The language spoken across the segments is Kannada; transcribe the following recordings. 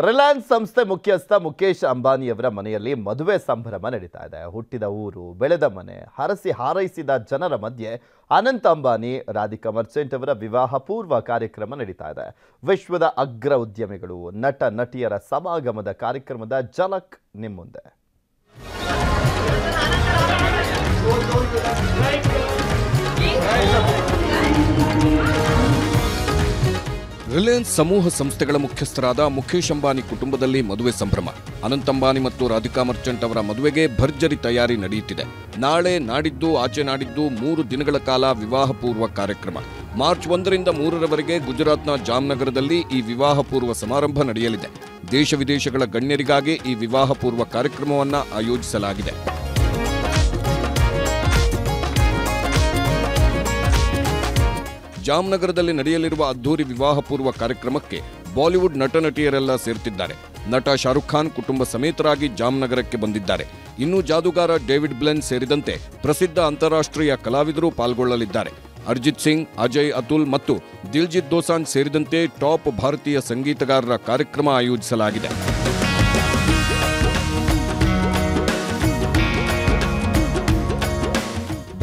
ರಿಲಯನ್ಸ್ ಸಂಸ್ಥೆ ಮುಖ್ಯಸ್ಥ ಮುಖೇಶ್ ಅಂಬಾನಿಯವರ ಮನೆಯಲ್ಲಿ ಮದುವೆ ಸಂಭ್ರಮ ನಡೀತಾ ಇದೆ. ಹುಟ್ಟಿದ ಊರು, ಬೆಳೆದ ಮನೆ, ಹರಸಿ ಹಾರೈಸಿದ ಜನರ ಮಧ್ಯೆ ಅನಂತ್ ಅಂಬಾನಿ, ರಾಧಿಕಾ ಮರ್ಚೆಂಟ್ ಅವರ ವಿವಾಹ ಪೂರ್ವ ಕಾರ್ಯಕ್ರಮ ನಡೀತಾ ಇದೆ. ವಿಶ್ವದ ಅಗ್ರ ಉದ್ಯಮಿಗಳು, ನಟ, ನಟಿಯರ ಸಮಾಗಮದ ಕಾರ್ಯಕ್ರಮದ ಝಲಕ್ ನಿಮ್ಮ ಮುಂದೆ. ರಿಲಯನ್ಸ್ ಸಮೂಹ ಸಂಸ್ಥೆಗಳ ಮುಖ್ಯಸ್ಥರಾದ ಮುಖೇಶ್ ಅಂಬಾನಿ ಕುಟುಂಬದಲ್ಲಿ ಮದುವೆ ಸಂಭ್ರಮ. ಅನಂತ ಅಂಬಾನಿ ಮತ್ತು ರಾಧಿಕಾ ಮರ್ಚೆಂಟ್ ಅವರ ಮದುವೆಗೆ ಭರ್ಜರಿ ತಯಾರಿ ನಡೆಯುತ್ತಿದೆ. ನಾಳೆ ನಾಡಿದ್ದು, ಆಚೆ ನಾಡಿದ್ದು ಮೂರು ದಿನಗಳ ಕಾಲ ವಿವಾಹ ಪೂರ್ವ ಕಾರ್ಯಕ್ರಮ. ಮಾರ್ಚ್ ಒಂದರಿಂದ ಮೂರರವರೆಗೆ ಗುಜರಾತ್ನ ಜಾಮ್ನಗರದಲ್ಲಿ ಈ ವಿವಾಹ ಪೂರ್ವ ಸಮಾರಂಭ ನಡೆಯಲಿದೆ. ದೇಶ ವಿದೇಶಗಳ ಗಣ್ಯರಿಗಾಗಿ ಈ ವಿವಾಹ ಪೂರ್ವ ಕಾರ್ಯಕ್ರಮವನ್ನು ಆಯೋಜಿಸಲಾಗಿದೆ. ಜಾಮ್ನಗರದಲ್ಲಿ ನಡೆಯಲಿರುವ ಅದ್ದೂರಿ ವಿವಾಹ ಪೂರ್ವ ಕಾರ್ಯಕ್ರಮಕ್ಕೆ ಬಾಲಿವುಡ್ ನಟ ನಟಿಯರೆಲ್ಲ ಸೇರ್ತಿದ್ದಾರೆ. ನಟ ಶಾರುಖ್ ಖಾನ್ ಕುಟುಂಬ ಸಮೇತರಾಗಿ ಜಾಮ್ನಗರಕ್ಕೆ ಬಂದಿದ್ದಾರೆ. ಇನ್ನು ಜಾದೂಗಾರ ಡೇವಿಡ್ ಬ್ಲೆನ್ ಸೇರಿದಂತೆ ಪ್ರಸಿದ್ಧ ಅಂತಾರಾಷ್ಟ್ರೀಯ ಕಲಾವಿದರು ಪಾಲ್ಗೊಳ್ಳಲಿದ್ದಾರೆ. ಅರ್ಜಿತ್ ಸಿಂಗ್, ಅಜಯ್ ಅತುಲ್ ಮತ್ತು ದಿಲ್ಜಿತ್ ದೋಸಾನ್ ಸೇರಿದಂತೆ ಟಾಪ್ ಭಾರತೀಯ ಸಂಗೀತಗಾರರ ಕಾರ್ಯಕ್ರಮ ಆಯೋಜಿಸಲಾಗಿದೆ.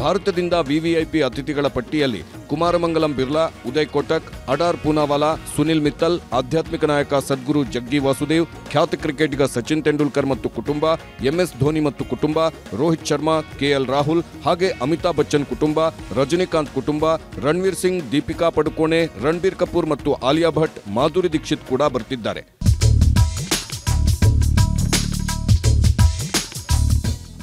ಭಾರತದಿಂದ ವಿವಿಐಪಿ ಅತಿಥಿಗಳ ಪಟ್ಟಿಯಲ್ಲಿ ಕುಮಾರಮಂಗಲಂ ಬಿರ್ಲಾ, ಉದಯ್ ಕೋಟಕ್, ಅಡಾರ್ ಪೂನಾವಾಲಾ, ಸುನಿಲ್ ಮಿತ್ತಲ್, ಆಧ್ಯಾತ್ಮಿಕ ನಾಯಕ ಸದ್ಗುರು ಜಗ್ಗಿ ವಾಸುದೇವ್, ಖ್ಯಾತ ಕ್ರಿಕೆಟಿಗ ಸಚಿನ್ ತೆಂಡೂಲ್ಕರ್ ಮತ್ತು ಕುಟುಂಬ ಎಂಎಸ್ ಧೋನಿ ಮತ್ತು ಕುಟುಂಬ, ರೋಹಿತ್ ಶರ್ಮಾ ಕೆಎಲ್ ರಾಹುಲ್, ಹಾಗೆ ಅಮಿತಾಬ್ ಬಚ್ಚನ್ ಕುಟುಂಬ, ರಜನಿಕಾಂತ್ ಕುಟುಂಬ, ರಣವೀರ್ ಸಿಂಗ್, ದೀಪಿಕಾ ಪಡುಕೋಣೆ, ರಣಬೀರ್ ಕಪೂರ್ ಮತ್ತು ಆಲಿಯಾ ಭಟ್, ಮಾಧುರಿ ದೀಕ್ಷಿತ್ ಕೂಡ ಬರ್ತಿದ್ದಾರೆ.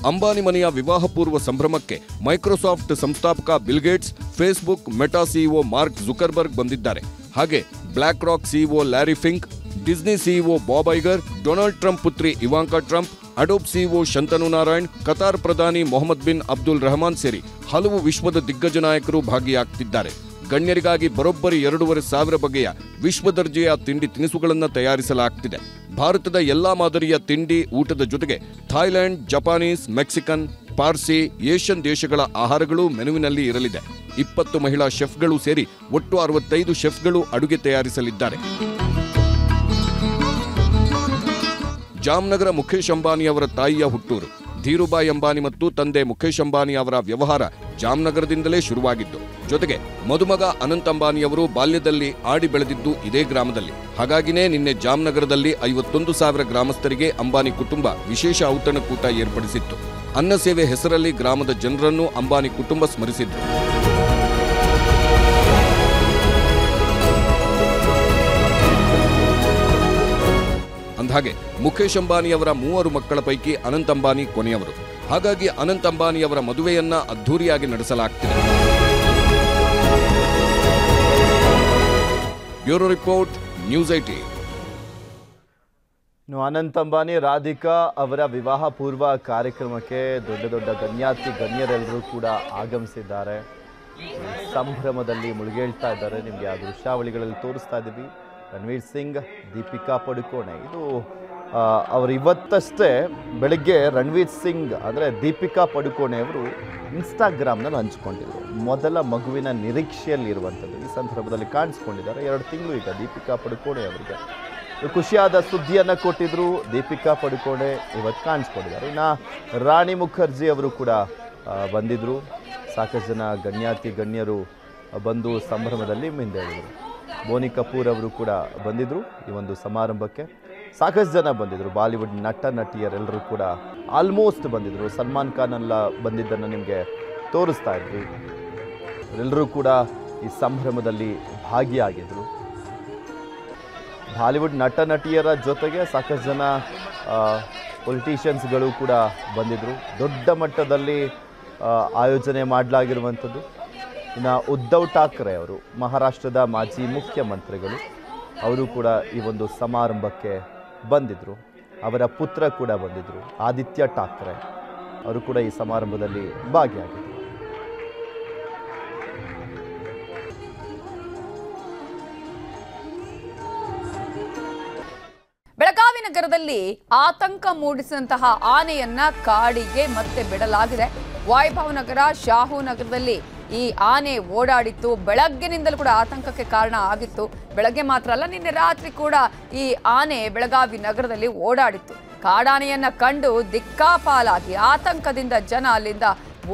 ಅಂಬಾನಿ ಮನೆಯ ವಿವಾಹ ಪೂರ್ವ ಸಂಭ್ರಮಕ್ಕೆ ಮೈಕ್ರೋಸಾಫ್ಟ್ ಸಂಸ್ಥಾಪಕ Bill Gates Facebook Meta CEO Mark Zuckerberg ಬಂದಿದ್ದಾರೆ. ಹಾಗೆ BlackRock CEO Larry Fink, Disney CEO Bob Iger, Donald Trump ಪುತ್ರಿ Ivanka Trump, Adobe CEO Shantanu Narayan, Qatar ಪ್ರಧಾನಿ ಮೊಹಮ್ಮದ್ ಬಿನ್ ಅಬ್ದುಲ್ ರೆಹಮಾನ್ ಸೇರಿ ಹಲವು ವಿಶ್ವದ ದಿಗ್ಗಜ ನಾಯಕರು ಭಾಗಿಯಾಗ್ತಿದ್ದಾರೆ. ಗಣ್ಯರಿಗಾಗಿ ಬರೋಬ್ಬರಿ ಎರಡೂವರೆ ಸಾವಿರ ಬಗೆಯ ವಿಶ್ವ ದರ್ಜೆಯ ತಿಂಡಿ ತಿನಿಸುಗಳನ್ನು ತಯಾರಿಸಲಾಗ್ತಿದೆ. ಭಾರತದ ಎಲ್ಲಾ ಮಾದರಿಯ ತಿಂಡಿ ಊಟದ ಜೊತೆಗೆ Thailand, Japanese, Mexican, Parsi, Asian ದೇಶಗಳ ಆಹಾರಗಳು ಮೆನುವಿನಲ್ಲಿ ಇರಲಿದೆ. ಇಪ್ಪತ್ತು ಮಹಿಳಾ ಶೆಫ್ಗಳು ಸೇರಿ ಒಟ್ಟು ಅರವತ್ತೈದು ಶೆಫ್ಗಳು ಅಡುಗೆ ತಯಾರಿಸಲಿದ್ದಾರೆ. ಜಾಮ್ನಗರ ಮುಖೇಶ್ ಅಂಬಾನಿ ಅವರ ತಾಯಿಯ ಹುಟ್ಟೂರು. ಧೀರುಬಾಯಿ ಅಂಬಾನಿ ಮತ್ತು ತಂದೆ ಮುಖೇಶ್ ಅಂಬಾನಿ ಅವರ ವ್ಯವಹಾರ ಜಾಮ್ನಗರದಿಂದಲೇ ಶುರುವಾಗಿದ್ದು ಜೊತೆಗೆ ಮದುಮಗ ಅನಂತ್ ಅಂಬಾನಿಯವರು ಬಾಲ್ಯದಲ್ಲಿ ಆಡಿ ಬೆಳೆದಿದ್ದು ಇದೇ ಗ್ರಾಮದಲ್ಲಿ. ಹಾಗಾಗಿನೇ ನಿನ್ನೆ ಜಾಮ್ನಗರದಲ್ಲಿ ಐವತ್ತೊಂದು ಸಾವಿರ ಗ್ರಾಮಸ್ಥರಿಗೆ ಅಂಬಾನಿ ಕುಟುಂಬ ವಿಶೇಷ ಔತಣಕೂಟ ಏರ್ಪಡಿಸಿತ್ತು. ಅನ್ನ ಸೇವೆ ಹೆಸರಲ್ಲಿ ಗ್ರಾಮದ ಜನರನ್ನು ಅಂಬಾನಿ ಕುಟುಂಬ ಸ್ಮರಿಸಿದ್ರು. ಅಂದ್ಹಾಗೆ ಮುಖೇಶ್ ಅಂಬಾನಿ ಅವರ ಮೂವರು ಮಕ್ಕಳ ಪೈಕಿ ಅನಂತ್ ಅಂಬಾನಿ ಕೊನೆಯವರು. ಹಾಗಾಗಿ ಅನಂತ್ ಅಂಬಾನಿ ಅವರ ಮದುವೆಯನ್ನ ಅದ್ಧೂರಿಯಾಗಿ ನಡೆಸಲಾಗ್ತಿದೆ. Bureau report, news IT. ಇನ್ನು ಅನಂತ್ ಅಂಬಾನಿ, ರಾಧಿಕಾ ಅವರ ವಿವಾಹ ಪೂರ್ವ ಕಾರ್ಯಕ್ರಮಕ್ಕೆ ದೊಡ್ಡ ದೊಡ್ಡ ಗಣ್ಯಾತಿ, ಗಣ್ಯರೆಲ್ಲರೂ ಕೂಡ ಆಗಮಿಸಿದ್ದಾರೆ. ಸಂಭ್ರಮದಲ್ಲಿ ಮುಳುಗೇಳ್ತಾ ಇದ್ದಾರೆ. ನಿಮಗೆ ಆ ದೃಶ್ಯಾವಳಿಗಳಲ್ಲಿ ತೋರಿಸ್ತಾ ಇದ್ದೀವಿ. ರಣವೀರ್ ಸಿಂಗ್ ದೀಪಿಕಾ ಪಡುಕೋಣೆ ಇದು ಅವರು ಇವತ್ತಷ್ಟೇ ಬೆಳಗ್ಗೆ ರಣವೀರ್ ಸಿಂಗ್ ಅಂದರೆ ದೀಪಿಕಾ ಪಡುಕೋಣೆ ಅವರು ಇನ್ಸ್ಟಾಗ್ರಾಮ್ನಲ್ಲಿ ಹಂಚ್ಕೊಂಡಿದ್ರು. ಮೊದಲ ಮಗುವಿನ ನಿರೀಕ್ಷೆಯಲ್ಲಿರುವಂಥದ್ದು ಈ ಸಂದರ್ಭದಲ್ಲಿ ಕಾಣಿಸ್ಕೊಂಡಿದ್ದಾರೆ. ಎರಡು ತಿಂಗಳು ಈಗ ದೀಪಿಕಾ ಪಡುಕೋಣೆ ಅವರಿಗೆ. ಖುಷಿಯಾದ ಸುದ್ದಿಯನ್ನು ಕೊಟ್ಟಿದ್ರು. ದೀಪಿಕಾ ಪಡುಕೋಣೆ ಇವತ್ತು ಕಾಣಿಸ್ಕೊಂಡಿದ್ದಾರೆ. ಇನ್ನು ರಾಣಿ ಮುಖರ್ಜಿ ಅವರು ಕೂಡ ಬಂದಿದ್ದರು ಸಾಕಷ್ಟು ಜನ ಗಣ್ಯಾತಿ ಗಣ್ಯರು ಬಂದು ಸಂಭ್ರಮದಲ್ಲಿ ಮಿಂದೇಳಿದರು ಬೋನಿ ಕಪೂರ್ ಅವರು ಕೂಡ ಬಂದಿದ್ರು ಈ ಒಂದು ಸಮಾರಂಭಕ್ಕೆ. ಸಾಕಷ್ಟು ಜನ ಬಂದಿದ್ರು. ಬಾಲಿವುಡ್ ನಟ, ನಟಿಯರೆಲ್ಲರೂ ಕೂಡ ಆಲ್ಮೋಸ್ಟ್ ಬಂದಿದ್ರು. ಸಲ್ಮಾನ್ ಖಾನ್ ಎಲ್ಲ ಬಂದಿದ್ದನ್ನು ನಿಮಗೆ ತೋರಿಸ್ತಾ ಇದ್ವಿ. ಎಲ್ಲರೂ ಕೂಡ ಈ ಸಂಭ್ರಮದಲ್ಲಿ ಭಾಗಿಯಾಗಿದ್ರು. ಬಾಲಿವುಡ್ ನಟ, ನಟಿಯರ ಜೊತೆಗೆ ಸಾಕಷ್ಟು ಜನ ಪೊಲಿಟೀಷಿಯನ್ಸ್ಗಳು ಕೂಡ ಬಂದಿದ್ದರು ದೊಡ್ಡ ಮಟ್ಟದಲ್ಲಿ ಆಯೋಜನೆ ಮಾಡಲಾಗಿರುವಂಥದ್ದು. ಇನ್ನು ಉದ್ಧವ್ ಠಾಕ್ರೆ ಅವರು, ಮಹಾರಾಷ್ಟ್ರದ ಮಾಜಿ ಮುಖ್ಯಮಂತ್ರಿಗಳು, ಅವರು ಕೂಡ ಈ ಒಂದು ಸಮಾರಂಭಕ್ಕೆ ಬಂದಿದ್ದರು ಅವರ ಪುತ್ರ ಕೂಡ ಬಂದಿದ್ದರು ಆದಿತ್ಯ ಠಾಕ್ರೆ ಅವರು ಕೂಡ ಈ ಸಮಾರಂಭದಲ್ಲಿ ಭಾಗಿಯಾಗಿದ್ದರು ಬೆಳಗಾವಿ ನಗರದಲ್ಲಿ ಆತಂಕ ಮೂಡಿಸಿದಂತಹ ಆನೆಯನ್ನ ಕಾಡಿಗೆ ಮತ್ತೆ ಬಿಡಲಾಗಿದೆ. ವಾಯುಭಾವ ನಗರ, ಶಾಹು ನಗರದಲ್ಲಿ ಈ ಆನೆ ಓಡಾಡಿತ್ತು. ಬೆಳಗ್ಗೆನಿಂದಲೂ ಕೂಡ ಆತಂಕಕ್ಕೆ ಕಾರಣ ಆಗಿತ್ತು. ಬೆಳಗ್ಗೆ ಮಾತ್ರ ಅಲ್ಲ, ನಿನ್ನೆ ರಾತ್ರಿ ಕೂಡ ಈ ಆನೆ ಬೆಳಗಾವಿ ನಗರದಲ್ಲಿ ಓಡಾಡಿತ್ತು. ಕಾಡಾನೆಯನ್ನ ಕಂಡು ದಿಕ್ಕಾಪಾಲಾಗಿ ಆತಂಕದಿಂದ ಜನ ಅಲ್ಲಿಂದ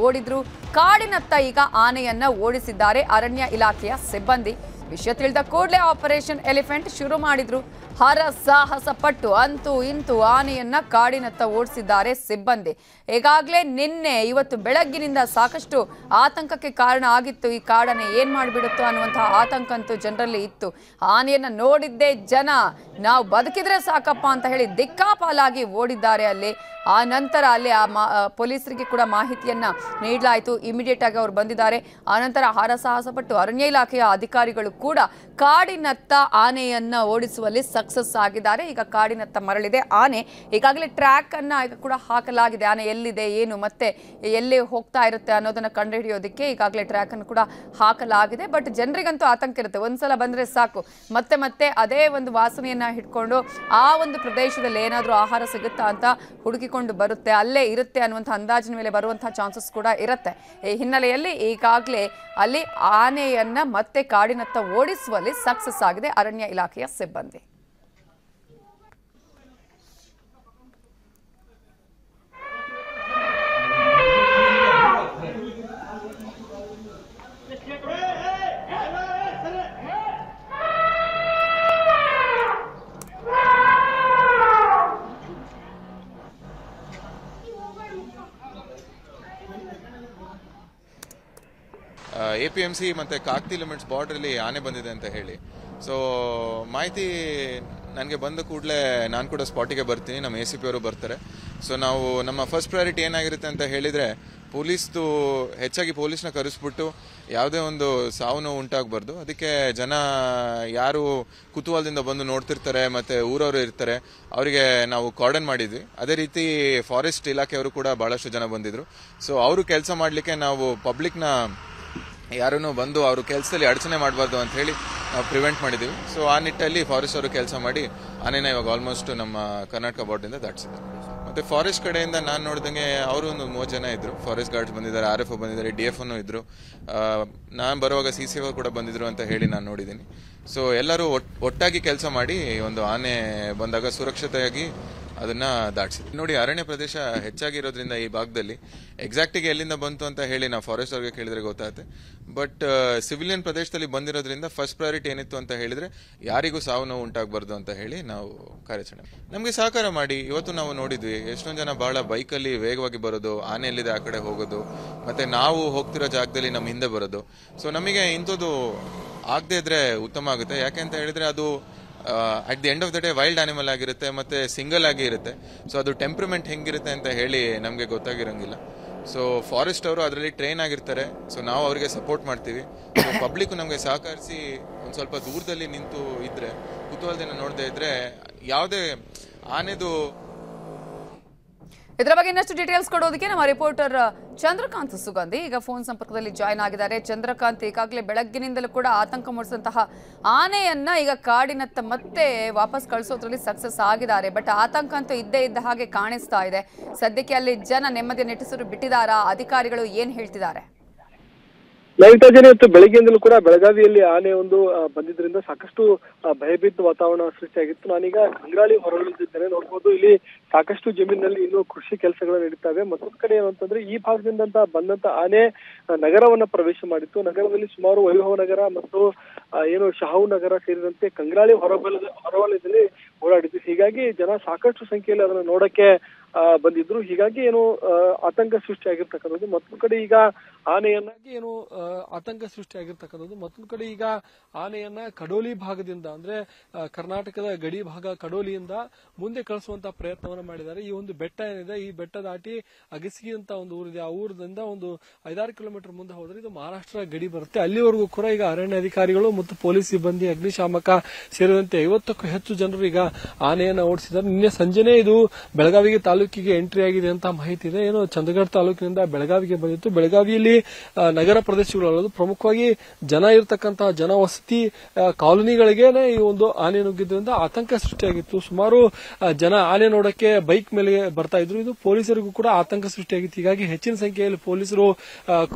ಓಡಿದ್ರು. ಕಾಡಿನತ್ತ ಈಗ ಆನೆಯನ್ನ ಓಡಿಸಿದ್ದಾರೆ ಅರಣ್ಯ ಇಲಾಖೆಯ ಸಿಬ್ಬಂದಿ. ವಿಷಯ ತಿಳಿದ ಕೂಡಲೇ ಆಪರೇಷನ್ ಎಲಿಫೆಂಟ್ ಶುರು ಮಾಡಿದ್ರು. ಹರ ಸಾಹಸ ಪಟ್ಟು ಅಂತೂ ಇಂತೂ ಆನೆಯನ್ನ ಕಾಡಿನತ್ತ ಓಡಿಸಿದ್ದಾರೆ ಸಿಬ್ಬಂದಿ. ಈಗಾಗಲೇ ನಿನ್ನೆ ಇವತ್ತು ಬೆಳಗ್ಗಿನಿಂದ ಸಾಕಷ್ಟು ಆತಂಕಕ್ಕೆ ಕಾರಣ ಆಗಿತ್ತು. ಈ ಕಾಡನ್ನು ಏನ್ ಮಾಡಿಬಿಡುತ್ತೋ ಅನ್ನುವಂತಹ ಆತಂಕ ಅಂತೂ ಜನರಲ್ಲಿ ಇತ್ತು. ಆನೆಯನ್ನ ನೋಡಿದ್ದೇ ಜನ, ನಾವು ಬದುಕಿದ್ರೆ ಸಾಕಪ್ಪ ಅಂತ ಹೇಳಿ ದಿಕ್ಕಾಪಾಲಾಗಿ ಓಡಿದ್ದಾರೆ ಅಲ್ಲಿ. ಆ ನಂತರ ಅಲ್ಲಿ ಆ ಮಾ ಪೊಲೀಸರಿಗೆ ಕೂಡ ಮಾಹಿತಿಯನ್ನ ನೀಡಲಾಯಿತು. ಇಮಿಡಿಯೇಟ್ ಆಗಿ ಅವರು ಬಂದಿದ್ದಾರೆ. ಆ ನಂತರ ಹರಸಾಹಸ ಪಟ್ಟು ಅರಣ್ಯ ಇಲಾಖೆಯ ಅಧಿಕಾರಿಗಳು ಕೂಡ ಕಾಡಿನತ್ತ ಆನೆಯನ್ನ ಓಡಿಸುವಲ್ಲಿ ಸಕ್ಸಸ್ ಆಗಿದ್ದಾರೆ. ಈಗ ಕಾಡಿನತ್ತ ಮರಳಿದೆ. ಆನೆ ಈಗಾಗಲೇ ಟ್ರ್ಯಾಕ್ ಅನ್ನ ಈಗ ಕೂಡ ಹಾಕಲಾಗಿದೆ. ಆನೆ ಎಲ್ಲಿದೆ, ಏನು, ಮತ್ತೆ ಎಲ್ಲಿ ಹೋಗ್ತಾ ಇರುತ್ತೆ ಅನ್ನೋದನ್ನ ಕಂಡುಹಿಡಿಯೋದಕ್ಕೆ ಈಗಾಗಲೇ ಟ್ರ್ಯಾಕ್ ಅನ್ನು ಕೂಡ ಹಾಕಲಾಗಿದೆ. ಬಟ್ ಜನರಿಗಂತೂ ಆತಂಕ ಇರುತ್ತೆ. ಒಂದ್ಸಲ ಬಂದ್ರೆ ಸಾಕು. ಮತ್ತೆ ಮತ್ತೆ ಅದೇ ಒಂದು ವಾಸನೆಯನ್ನ ಹಿಡ್ಕೊಂಡು ಆ ಒಂದು ಪ್ರದೇಶದಲ್ಲಿ ಏನಾದರೂ ಆಹಾರ ಸಿಗುತ್ತಾ ಅಂತ ಹುಡುಕಿಕೊಂಡು ಬರುತ್ತೆ. ಅಲ್ಲೇ ಇರುತ್ತೆ ಅನ್ನುವಂಥ ಅಂದಾಜಿನ ಮೇಲೆ ಬರುವಂತಹ ಚಾನ್ಸಸ್ ಕೂಡ ಇರುತ್ತೆ. ಈ ಹಿನ್ನೆಲೆಯಲ್ಲಿ ಈಗಾಗಲೇ ಅಲ್ಲಿ ಆನೆಯನ್ನ ಮತ್ತೆ ಕಾಡಿನತ್ತ ಓಡಿಸುವಲ್ಲಿ ಸಕ್ಸಸ್ ಆಗಿದೆ ಅರಣ್ಯ ಇಲಾಖೆಯ ಸಿಬ್ಬಂದಿ. ಎ ಪಿ ಎಂ ಸಿ ಮತ್ತು ಕಾಕ್ತಿ ಲಿಮಿಟ್ಸ್ ಬಾರ್ಡ್ರಲ್ಲಿ ಆನೆ ಬಂದಿದೆ ಅಂತ ಹೇಳಿ. ಸೊ ಮಾಹಿತಿ ನನಗೆ ಬಂದ ಕೂಡಲೇ ನಾನು ಕೂಡ ಸ್ಪಾಟಿಗೆ ಬರ್ತೀನಿ. ನಮ್ಮ ಎ ಸಿ ಪಿ ಅವರು ಬರ್ತಾರೆ. ಸೊ ನಾವು ನಮ್ಮ ಫಸ್ಟ್ ಪ್ರಯಾರಿಟಿ ಏನಾಗಿರುತ್ತೆ ಅಂತ ಹೇಳಿದರೆ, ಪೊಲೀಸ್ದು ಹೆಚ್ಚಾಗಿ ಪೊಲೀಸ್ನ ಕರೆಸ್ಬಿಟ್ಟು ಯಾವುದೇ ಒಂದು ಸಾವು ನೋವು ಉಂಟಾಗಬಾರ್ದು. ಅದಕ್ಕೆ ಜನ ಯಾರು ಕುತೂಹಲದಿಂದ ಬಂದು ನೋಡ್ತಿರ್ತಾರೆ, ಮತ್ತು ಊರವರು ಇರ್ತಾರೆ, ಅವರಿಗೆ ನಾವು ಕಾರ್ಡನ್ ಮಾಡಿದ್ವಿ. ಅದೇ ರೀತಿ ಫಾರೆಸ್ಟ್ ಇಲಾಖೆಯವರು ಕೂಡ ಭಾಳಷ್ಟು ಜನ ಬಂದಿದ್ರು. ಸೊ ಅವರು ಕೆಲಸ ಮಾಡಲಿಕ್ಕೆ ನಾವು ಪಬ್ಲಿಕ್ನ ಯಾರನ್ನು ಬಂದು ಅವರು ಕೆಲಸದಲ್ಲಿ ಅಡಚಣೆ ಮಾಡಬಾರ್ದು ಅಂತ ಹೇಳಿ ನಾವು ಪ್ರಿವೆಂಟ್ ಮಾಡಿದ್ದೀವಿ ಸೊ ಆ ನಿಟ್ಟಲ್ಲಿ ಫಾರೆಸ್ಟ್ ಅವರು ಕೆಲಸ ಮಾಡಿ ಆನೆನ ಇವಾಗ ಆಲ್ಮೋಸ್ಟ್ ನಮ್ಮ ಕರ್ನಾಟಕ ಬಾರ್ಡಿಂದ ದಾಟಿಸಿದ್ದಾರೆ. ಮತ್ತೆ ಫಾರೆಸ್ಟ್ ಕಡೆಯಿಂದ ನಾನು ನೋಡಿದಂಗೆ ಅವರು ಒಂದು ಮೂವತ್ತು ಜನ ಇದ್ದರು ಫಾರೆಸ್ಟ್ ಗಾರ್ಡ್ಸ್ ಬಂದಿದ್ದಾರೆ ಆರ್ ಎಫ್ ಒ ಬಂದಿದ್ದಾರೆ ಡಿ ಎಫ್ ಅನ್ನು ಇದ್ದರು ನಾನು ಬರುವಾಗ ಸಿ ಸಿ ಕೂಡ ಬಂದಿದ್ರು ಅಂತ ಹೇಳಿ ನಾನು ನೋಡಿದ್ದೀನಿ. ಸೊ ಎಲ್ಲರೂ ಒಟ್- ಒಟ್ಟಾಗಿ ಕೆಲಸ ಮಾಡಿ ಒಂದು ಆನೆ ಬಂದಾಗ ಸುರಕ್ಷತೆಯಾಗಿ ಅದನ್ನ ದಾಟಿಸಿದ್ವಿ. ನೋಡಿ, ಅರಣ್ಯ ಪ್ರದೇಶ ಹೆಚ್ಚಾಗಿರೋದ್ರಿಂದ ಈ ಭಾಗದಲ್ಲಿ ಎಕ್ಸಾಕ್ಟಿಗೆ ಎಲ್ಲಿಂದ ಬಂತು ಅಂತ ಹೇಳಿ ನಾವು ಫಾರೆಸ್ಟ್ ಅವ್ರಿಗೆ ಕೇಳಿದ್ರೆ ಗೊತ್ತಾಗುತ್ತೆ. ಬಟ್ ಸಿವಿಲಿಯನ್ ಪ್ರದೇಶದಲ್ಲಿ ಬಂದಿರೋದ್ರಿಂದ ಫಸ್ಟ್ ಪ್ರಯಾರಿಟಿ ಏನಿತ್ತು ಅಂತ ಹೇಳಿದ್ರೆ ಯಾರಿಗೂ ಸಾವು ನೋವು ಉಂಟಾಗಬಾರ್ದು ಅಂತ ಹೇಳಿ ನಾವು ಕಾರ್ಯಾಚರಣೆ ನಮಗೆ ಸಹಕಾರ ಮಾಡಿ. ಇವತ್ತು ನಾವು ನೋಡಿದ್ವಿ ಎಷ್ಟೊಂದು ಜನ ಬಹಳ ಬೈಕಲ್ಲಿ ವೇಗವಾಗಿ ಬರೋದು ಆನೆಯಲ್ಲಿದೆ ಆ ಕಡೆ ಹೋಗೋದು, ಮತ್ತೆ ನಾವು ಹೋಗ್ತಿರೋ ಜಾಗದಲ್ಲಿ ನಮ್ಮ ಹಿಂದೆ ಬರೋದು. ಸೊ ನಮಗೆ ಇಂಥದ್ದು ಆಗದೆ ಇದ್ರೆ ಉತ್ತಮ ಆಗುತ್ತೆ. ಯಾಕೆ ಅಂತ ಹೇಳಿದ್ರೆ ಅದು at the end of the day wild animal ಆಗಿರುತ್ತೆ ಮತ್ತೆ ಸಿಂಗಲ್ ಆಗಿ ಇರುತ್ತೆ. ಸೊ ಅದು ಟೆಂಪ್ರಮೆಂಟ್ ಹೆಂಗಿರುತ್ತೆ ಅಂತ ಹೇಳಿ ನಮಗೆ ಗೊತ್ತಾಗಿರಂಗಿಲ್ಲ. ಸೊ ಫಾರೆಸ್ಟ್ ಅವರು ಅದರಲ್ಲಿ ಟ್ರೈನ್ ಆಗಿರ್ತಾರೆ. ಸೊ ನಾವು ಅವರಿಗೆ ಸಪೋರ್ಟ್ ಮಾಡ್ತೀವಿ. ಸೊ ಪಬ್ಲಿಕ್ ನಮಗೆ ಸಹಕರಿಸಿ ಒಂದು ಸ್ವಲ್ಪ ದೂರದಲ್ಲಿ ನಿಂತು ಇದ್ರೆ, ಕುತೂಹಲದಿಂದ ನೋಡದೇ ಇದ್ರೆ, ಯಾವುದೇ ಆನೆದು ಇದರ ಬಗ್ಗೆ ಇನ್ನಷ್ಟು ಡೀಟೇಲ್ಸ್ ಕೊಡೋದಕ್ಕೆ ನಮ್ಮ ರಿಪೋರ್ಟರ್ ಚಂದ್ರಕಾಂತ್ ಸುಗಂಧಿ ಈಗ ಫೋನ್ ಸಂಪರ್ಕದಲ್ಲಿ ಜಾಯ್ನ್ ಆಗಿದ್ದಾರೆ. ಚಂದ್ರಕಾಂತ್ ಈಗಾಗಲೇ ಬೆಳಗ್ಗಿನಿಂದಲೂ ಕೂಡ ಆತಂಕ ಮೂಡಿಸಿದಂತಹ ಆನೆಯನ್ನ ಈಗ ಕಾಡಿನತ್ತ ಮತ್ತೆ ವಾಪಸ್ ಕಳಿಸೋದ್ರಲ್ಲಿ ಸಕ್ಸಸ್ ಆಗಿದ್ದಾರೆ. ಬಟ್ ಆತಂಕ ಅಂತೂ ಇದ್ದೇ ಇದ್ದ ಹಾಗೆ ಕಾಣಿಸ್ತಾ ಇದೆ. ಸದ್ಯಕ್ಕೆ ಅಲ್ಲಿ ಜನ ನೆಮ್ಮದಿ ನೆಟ್ಟಿಸಲು ಬಿಟ್ಟಿದಾರಾ ಅಧಿಕಾರಿಗಳು ಏನ್ ಹೇಳ್ತಿದ್ದಾರೆ? ನೈತಾಜನೆ ಇವತ್ತು ಬೆಳಗ್ಗೆಯಿಂದಲೂ ಕೂಡ ಬೆಳಗಾವಿಯಲ್ಲಿ ಆನೆ ಒಂದು ಬಂದಿದ್ರಿಂದ ಸಾಕಷ್ಟು ಭಯಭೀತ ವಾತಾವರಣ ಸೃಷ್ಟಿಯಾಗಿತ್ತು ನಾನೀಗ ಕಂಗ್ರಾಳಿ ಹೊರಳಿದ್ದೇನೆ ನೋಡ್ಬೋದು ಇಲ್ಲಿ ಸಾಕಷ್ಟು ಜಮೀನಿನಲ್ಲಿ ಇನ್ನೂ ಕೃಷಿ ಕೆಲಸಗಳು ನಡೀತಾವೆ. ಮತ್ತೊಂದು ಕಡೆ ಏನಂತಂದ್ರೆ ಈ ಭಾಗದಿಂದ ಬಂದಂತ ಆನೆ ನಗರವನ್ನ ಪ್ರವೇಶ ಮಾಡಿತ್ತು. ನಗರದಲ್ಲಿ ಸುಮಾರು ವೈಭವ ನಗರ ಮತ್ತು ಏನು ಶಾಹು ನಗರ ಸೇರಿದಂತೆ ಕಂಗ್ರಾಳಿ ಹೊರಬಲ ಹೊರವಲಯದಲ್ಲಿ ಓಡಾಡಿತ್ತು ಹೀಗಾಗಿ ಜನ ಸಾಕಷ್ಟು ಸಂಖ್ಯೆಯಲ್ಲಿ ಅದನ್ನ ನೋಡಕ್ಕೆ ಬಂದಿದ್ರು. ಹೀಗಾಗಿ ಏನು ಆತಂಕ ಸೃಷ್ಟಿಯಾಗಿರ್ತಕ್ಕಂಥದ್ದು ಮತ್ತೊಂದು ಕಡೆ ಈಗ ಆನೆಯನ್ನ ಏನು ಆತಂಕ ಸೃಷ್ಟಿಯಾಗಿರ್ತಕ್ಕಂಥದ್ದು. ಮತ್ತೊಂದು ಕಡೆ ಈಗ ಆನೆಯನ್ನ ಕಡೋಲಿ ಭಾಗದಿಂದ, ಅಂದ್ರೆ ಕರ್ನಾಟಕದ ಗಡಿ ಭಾಗ ಕಡೋಲಿಯಿಂದ ಮುಂದೆ ಕಳಿಸುವಂತ ಪ್ರಯತ್ನವನ್ನು ಮಾಡಿದ್ದಾರೆ. ಈ ಒಂದು ಬೆಟ್ಟ ಏನಿದೆ, ಈ ಬೆಟ್ಟ ದಾಟಿ ಅಗಸಿಗಿ ಅಂತ ಒಂದು ಊರಿದೆ. ಆ ಊರದಿಂದ ಒಂದು ಐದಾರು ಕಿಲೋಮೀಟರ್ ಮುಂದೆ ಹೋದ್ರೆ ಇದು ಮಹಾರಾಷ್ಟ್ರ ಗಡಿ ಬರುತ್ತೆ. ಅಲ್ಲಿವರೆಗೂ ಕೂಡ ಈಗ ಅರಣ್ಯ ಅಧಿಕಾರಿಗಳು ಮತ್ತು ಪೊಲೀಸ್ ಸಿಬ್ಬಂದಿ, ಅಗ್ನಿಶಾಮಕ ಸೇರಿದಂತೆ ಐವತ್ತಕ್ಕೂ ಹೆಚ್ಚು ಜನರು ಈಗ ಆನೆಯನ್ನ ಓಡಿಸಿದ್ದಾರೆ. ನಿನ್ನೆ ಸಂಜೆನೇ ಇದು ಬೆಳಗಾವಿಗೆ ತಾಲೂಕು ತಾಲೂಕಿಗೆ ಎಂಟ್ರಿ ಆಗಿದೆ ಅಂತ ಮಾಹಿತಿ ಇದೆ. ಏನು ಚಂದಗಡ ತಾಲೂಕಿನಿಂದ ಬೆಳಗಾವಿಗೆ ಬಂದಿತ್ತು. ಬೆಳಗಾವಿಯಲ್ಲಿ ನಗರ ಪ್ರದೇಶಗಳು ಪ್ರಮುಖವಾಗಿ ಜನ ಇರತಕ್ಕಂತಹ ಜನವಸತಿ ವಸತಿ ಕಾಲೋನಿಗಳಿಗೇನೆ ಈ ಒಂದು ಆನೆ ನುಗ್ಗಿದ್ರಿಂದ ಆತಂಕ ಸೃಷ್ಟಿಯಾಗಿತ್ತು. ಸುಮಾರು ಜನ ಆನೆ ನೋಡಕ್ಕೆ ಬೈಕ್ ಮೇಲೆ ಬರ್ತಾ ಇದ್ರು. ಇದು ಪೊಲೀಸರಿಗೂ ಕೂಡ ಆತಂಕ ಸೃಷ್ಟಿಯಾಗಿತ್ತು. ಹೀಗಾಗಿ ಹೆಚ್ಚಿನ ಸಂಖ್ಯೆಯಲ್ಲಿ ಪೊಲೀಸರು